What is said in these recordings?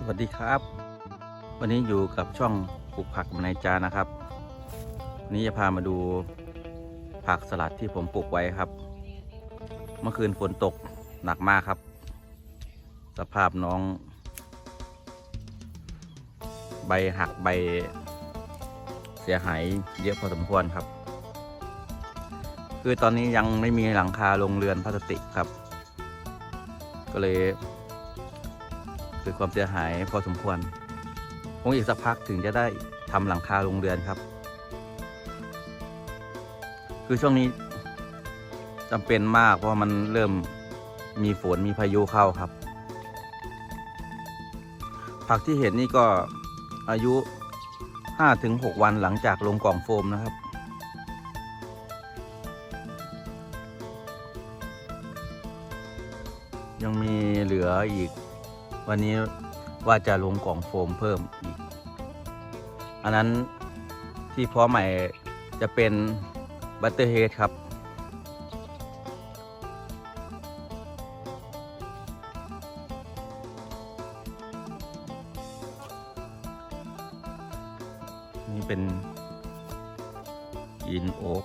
สวัสดีครับ วันนี้อยู่กับช่องปลูกผักในจานนะครับ วันนี้จะพามาดูผักสลัดที่ผมปลูกไว้ครับ เมื่อคืนฝนตกหนักมากครับ สภาพน้อง ใบหักใบ เสียหายเยอะพอสมควรครับ คือตอนนี้ยังไม่มีหลังคาโรงเรือนพลาสติกครับ ก็เลย เกิดความเสียหายพอสมควร คงอีกสักพักถึงจะได้ทำหลังคาโรงเรือนครับ คือช่วงนี้จำเป็นมากเพราะมันเริ่มมีฝนมีพายุเข้าครับ ผักที่เห็นนี่ก็อายุ5-6วันหลังจากลงกล่องโฟมนะครับยังมีเหลืออีก วันนี้ว่าจะลงกล่องโฟมเพิ่มอีก อันนั้นที่เพาะใหม่จะเป็นบัตเตอร์เฮดครับ นี่เป็นอินโอ๊ก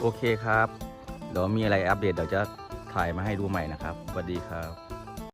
โอเคครับ เดี๋ยวมีอะไรอัปเดตเดี๋ยวจะถ่ายมาให้ดูใหม่นะครับสวัสดีครับ